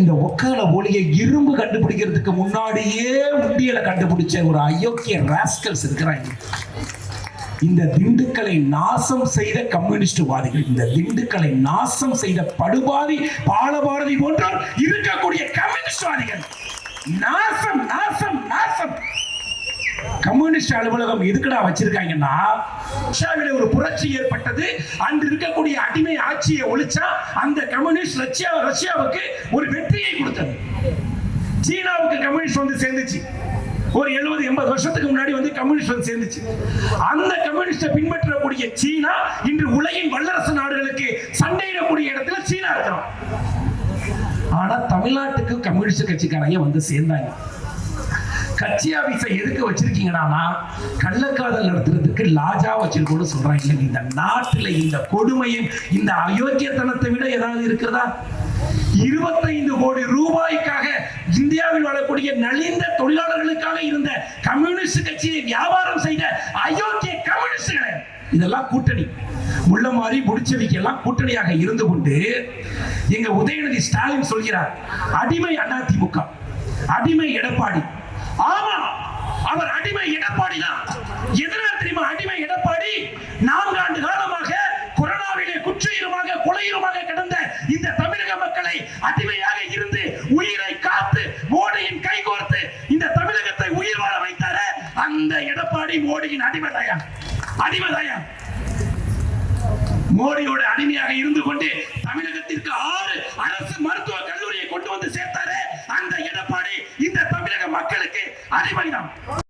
இந்த ஒக்கால ஒளியை இரும்பு கண்டுபிடிக்கிறதுக்கு முன்னாடியே முண்டியலை கண்டுபிடிச்ச ஒரு அயோக்கிய ராஸ்கல்ஸ் இருக்கிறாங்க. இந்த திண்டுக்கலை நாசம் செய்த கம்யூனிஸ்ட்வாதிகள் இந்த திண்டுக்கலை நாசம் செய்த படுபாதி பாலபாரதி போன்றோர் இருக்கக்கூடிய கம்யூனிஸ்ட்வாதிகள். நாசம் நாசம் நாசம் கம்யூனிஸ்ட் அலுவலகம் எதுக்குடா வச்சிருக்காங்கன்னா ரஷ்யாவில ஒரு புரட்சி ஏற்பட்டது. அன்று இருக்கக்கூடிய அடிமை ஆட்சியை ஒழிச்சா அந்த கம்யூனிஸ்ட் ரஷ்யா ரஷ்யாவுக்கு ஒரு வெற்றியை கொடுத்தது. சீனாவுக்கு கம்யூனிஸ்ட் வந்து சேர்ந்துச்சு. ஒரு எழுபது எண்பது வருஷத்துக்கு முன்னாடி வந்து கம்யூனிஸ்ட் வந்து சேர்ந்துச்சு. அந்த கம்யூனிஸ்டை பின்பற்றக்கூடிய சீனா இன்று உலகின் வல்லரசு நாடுகளுக்கு சண்டையிடக்கூடிய இடத்துல சீனா இருக்கிறோம் ஆனா தமிழ்நாட்டுக்கு கம்யூனிஸ்ட் கட்சிக்காரங்க வந்து சேர்ந்தாங்க. கட்சி ஆபீஸை எதுக்கு வச்சிருக்கீங்கன்னா கள்ளக்காதல் நடத்துறதுக்கு லாஜா வச்சிருக்கோம்னு சொல்றாங்க. இல்லைங்க இந்த நாட்டுல இந்த கொடுமையும் இந்த அயோக்கியத்தனத்தை விட ஏதாவது இருக்கிறதா? இருபத்தைந்து கோடி ரூபாய்க்காக இந்தியாவில் வாழக்கூடிய நலிந்த தொழிலாளர்களுக்காக இருந்த கம்யூனிஸ்ட் கட்சியை வியாபாரம் செய்த அயோக்கிய கம்யூனிஸ்டுகளை இதெல்லாம் கூட்டணி. முள்ள மாதிரி முடிச்சவிக்கு எல்லாம் கூட்டணியாக இருந்து கொண்டு எங்க உதயநிதி ஸ்டாலின் சொல்கிறார் அடிமை அதிமுக அடிமை எடப்பாடி ஆமா அவர் அடிமை எடப்பாடி தான். எதனால் தெரியுமா? அடிமை எடப்பாடி நான்கு ஆண்டு காலமாக கொரோனாவிலே குற்றுயிருமாக கொலையுமாக கிடந்த இந்த தமிழக மக்களை அடிமையாக இருந்து உயிரை காத்து மோடியின் கைகோர்த்து இந்த தமிழகத்தை உயிர் வாழ வைத்தார அந்த எடப்பாடி மோடியின் அடிமைதாயா? அடிமைதாயா? மோடியோட அடிமையாக இருந்து கொண்டு தமிழகத்திற்கு ஆறு அரசு மருத்துவ கல்லூரியை கொண்டு வந்து சேர்த்தார். மக்களுக்கு அறிவை தான் மக்களுக்கு